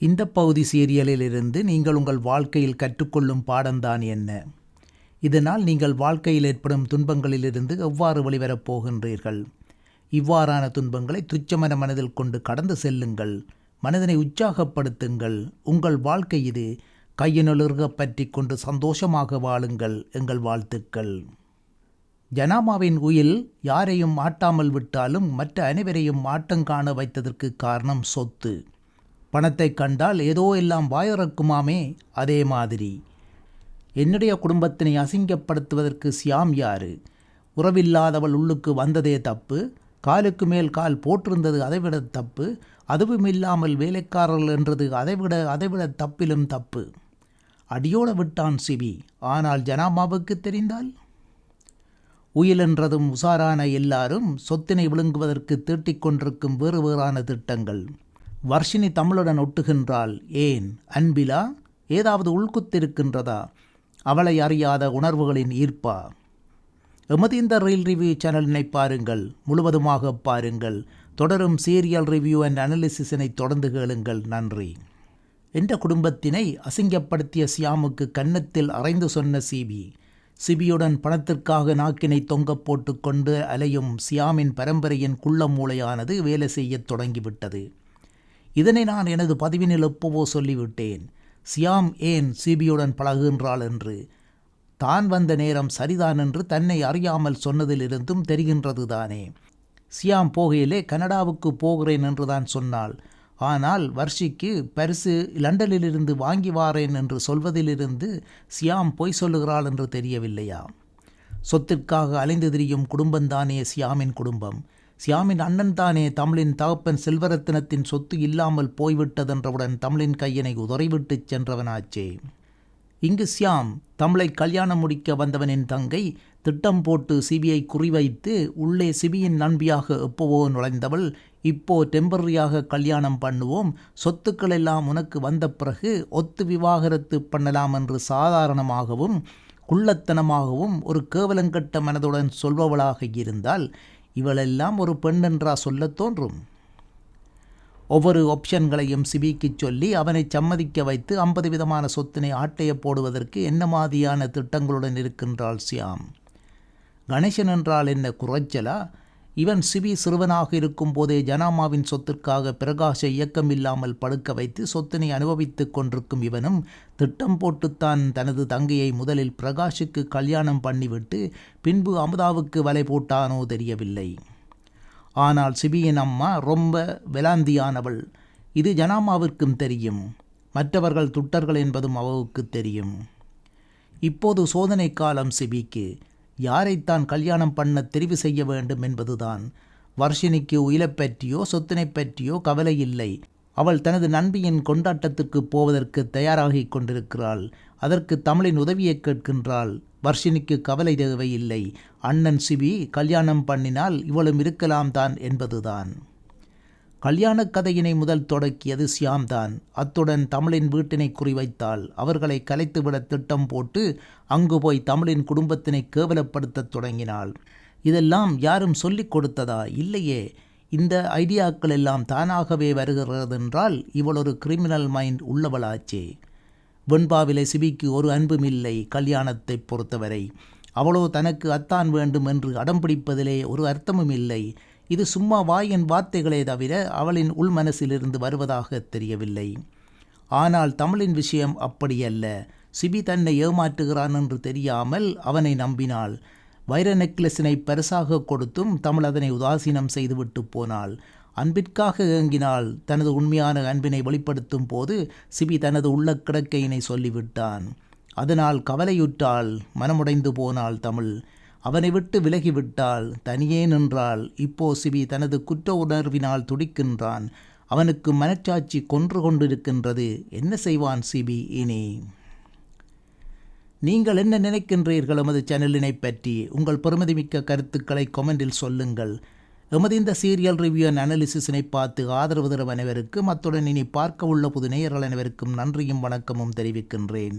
இந்த பகுதி சீரியலிலிருந்து நீங்கள் உங்கள் வாழ்க்கையில் கற்றுக்கொள்ளும் பாடம்தான் என்ன? இதனால் நீங்கள் வாழ்க்கையில் ஏற்படும் துன்பங்களிலிருந்து எவ்வாறு வெளிவரப் போகின்றீர்கள்? இவ்வாறான துன்பங்களை துச்சமன மனதில் கொண்டு கடந்து செல்லுங்கள். மனதினை உற்சாகப்படுத்துங்கள். உங்கள் வாழ்க்கை இது கையினுலர்க பற்றி கொண்டு சந்தோஷமாக வாழுங்கள் எங்கள் வாழ்த்துக்கள். ஜனாமாவின் உயில் யாரையும் மாட்டாமல் விட்டாலும் மற்ற அனைவரையும் மாட்டம் காண வைத்ததற்கு காரணம் சொத்து. பணத்தை கண்டால் ஏதோ எல்லாம் வாயிறக்குமாமே அதே மாதிரி. என்னுடைய குடும்பத்தினை அசிங்கப்படுத்துவதற்கு சியாம் யாரு? உறவில்லாதவள் உள்ளுக்கு வந்ததே தப்பு. காலுக்கு மேல் கால் போட்டிருந்தது அதைவிட தப்பு. அதுவும் இல்லாமல் வேலைக்காரர்கள் என்றது அதைவிட அதைவிட தப்பிலும் தப்பு. அடியோட விட்டான் சிபி. ஆனால் ஜனாமாவுக்கு தெரிந்தால்? உயில் என்றதும் உசாரான எல்லாரும் சொத்தினை விழுங்குவதற்கு தீட்டிக் கொண்டிருக்கும் வேறு வேறான திட்டங்கள். வர்ஷினி தமிழுடன் ஒட்டுகின்றாள் ஏன்? அன்பிலா? ஏதாவது உள்குத்திருக்கின்றதா? அவளை அறியாத உணர்வுகளின் ஈர்ப்பா? எமது இந்த ரீல் ரிவ்யூ சேனலினை பாருங்கள் முழுவதுமாக பாருங்கள். தொடரும் சீரியல் ரிவ்யூ அண்ட் அனாலிசிஸினை தொடர்ந்து கேளுங்கள். நன்றி. என்ற குடும்பத்தினை அசிங்கப்படுத்திய சியாமுக்கு கன்னத்தில் அரைந்து சொன்ன சிபி சிபியுடன் பணத்திற்காக நாக்கினை தொங்க போட்டு கொண்டு அலையும் சியாமின் பரம்பரையின் குள்ள மூளையானது வேலை செய்யத் தொடங்கிவிட்டது. இதனை நான் எனது பதிவினில் எப்போவோ சொல்லிவிட்டேன். சியாம் ஏன் சிபியுடன் பழகுகின்றாள் என்று? தான் வந்த நேரம் சரிதான் என்று தன்னை அறியாமல் சொன்னதிலிருந்தும் தெரிகின்றது தானே. சியாம் போகையிலே கனடாவுக்கு போகிறேன் என்று தான் சொன்னாள். ஆனால் வர்ஷிக்கு பரிசு லண்டனிலிருந்து வாங்கி வாரேன் என்று சொல்வதிலிருந்து சியாம் பொய் சொல்லுகிறாள் என்று தெரியவில்லையா? சொத்திற்காக அலைந்து திரியும் குடும்பம்தானே சியாமின் குடும்பம். சியாமின் அண்ணன் தானே தமிழின் தகப்பன் செல்வரத்தினத்தின் சொத்து இல்லாமல் போய்விட்டதென்றவுடன் தமிழின் கையினை உதறிவிட்டு சென்றவனாச்சே. இங்கு சியாம் தமிழை கல்யாணம் முடிக்க வந்தவனின் தங்கை திட்டம் போட்டு சிபியை குறிவைத்து உள்ளே சிபியின் நண்பியாக எப்போவோ நுழைந்தவள் இப்போ டெம்பரரியாக கல்யாணம் பண்ணுவோம் சொத்துக்கள் எல்லாம் உனக்கு வந்த பிறகு ஒத்து விவாகரத்து பண்ணலாம் என்று சாதாரணமாகவும் குள்ளத்தனமாகவும் ஒரு கேவலங்கட்ட மனதுடன் சொல்பவளாக இருந்தால் இவளெல்லாம் ஒரு பெண் என்றா சொல்லத் தோன்றும். ஒவ்வொரு ஆப்ஷன்களையும் சிபிக்குச் சொல்லி அவனை சம்மதிக்க வைத்து ஐம்பது விதமான சொத்தினை ஆட்டைய போடுவதற்கு என்ன மாதிரியான திட்டங்களுடன் இருக்கின்றாள் சியாம்? கணேசன் என்றால் என்ன குறைச்சலா? இவன் சிவி சிறுவனாக இருக்கும் போதே ஜனாமாவின் சொத்திற்காக பிரகாஷ இயக்கம் இல்லாமல் படுக்க வைத்து சொத்தினை அனுபவித்துக் கொண்டிருக்கும் இவனும் திட்டம் போட்டுத்தான் தனது தங்கையை முதலில் பிரகாஷுக்கு கல்யாணம் பண்ணிவிட்டு பின்பு அமுதாவுக்கு வலை போட்டானோ தெரியவில்லை. ஆனால் சிபியின் அம்மா ரொம்ப வெலாந்தியானவள் இது ஜனாமாவிற்கும் தெரியும். மற்றவர்கள் துட்டர்கள் என்பதும் அவவுக்கு தெரியும். இப்போது சோதனை காலம் சிபிக்கு. யாரைத்தான் கல்யாணம் பண்ண தெரிவு செய்ய வேண்டும் என்பதுதான். வர்ஷினிக்கு உயிலைப் பற்றியோ சொத்தினை பற்றியோ கவலை இல்லை. அவள் தனது நண்பியின் கொண்டாட்டத்துக்கு போவதற்கு தயாராகிக் கொண்டிருக்கிறாள். அதற்கு தமிழின் உதவியை கேட்கின்றாள். வர்ஷினிக்கு கவலை தேவையில்லை. அண்ணன் சிவி கல்யாணம் பண்ணினால் இவளும் இருக்கலாம் தான் என்பதுதான். கல்யாண கதையினை முதல் தொடக்கியது சியாம் தான் அத்துடன் தமிழின் வீட்டினை குறிவைத்தாள். அவர்களை கலைத்துவிட திட்டம் போட்டு அங்கு போய் தமிழின் குடும்பத்தினை கேவலப்படுத்தத் தொடங்கினாள். இதெல்லாம் யாரும் சொல்லிக் கொடுத்ததா? இல்லையே. இந்த ஐடியாக்கள் எல்லாம் தானாகவே வருகிறதென்றால் இவள் ஒரு கிரிமினல் மைண்ட் உள்ளவளாச்சே. வெண்பாவிலை சிபிக்கு ஒரு அன்பும் இல்லை கல்யாணத்தை பொறுத்தவரை. அவளோ தனக்கு அத்தான் வேண்டும் என்று அடம்பிடிப்பதிலே ஒரு அர்த்தமும் இல்லை. இது சும்மா வாயின் வார்த்தைகளே தவிர அவளின் உள் மனசிலிருந்து வருவதாக தெரியவில்லை. ஆனால் தமிழின் விஷயம் அப்படியல்ல சிபி தன்னை ஏமாற்றுகிறான் என்று தெரியாமல் அவனை நம்பினாள். வைர நெக்லஸினை பரிசாக கொடுத்தும் தமிழ் அதனை உதாசீனம் செய்துவிட்டு போனாள். அன்பிற்காக ஏங்கினால் தனது உண்மையான அன்பினை வெளிப்படுத்தும் போது சிபி தனது உள்ள கிடக்கையினை சொல்லிவிட்டான். அதனால் கவலையுற்றாள். மனமுடைந்து போனாள் தமிழ். அவனை விட்டு விலகிவிட்டாள். தனியே நின்றாள். இப்போ சிபி தனது குற்ற உணர்வினால் துடிக்கின்றான். அவனுக்கு மனச்சாட்சி கொன்று கொண்டிருக்கின்றது. என்ன செய்வான் சிபி இனி? நீங்கள் என்ன நினைக்கின்றீர்கள் எமது சேனலினை பற்றி? உங்கள் பெருமதிமிக்க கருத்துக்களை கொமெண்டில் சொல்லுங்கள். எமது இந்த சீரியல் ரிவ்யூ அண்ட் அனாலிசிஸினை பார்த்து ஆதரவு தரும் அனைவருக்கும் அத்துடன் இனி பார்க்க உள்ள புது நேயர்கள் அனைவருக்கும் நன்றியும் வணக்கமும் தெரிவிக்கின்றேன்.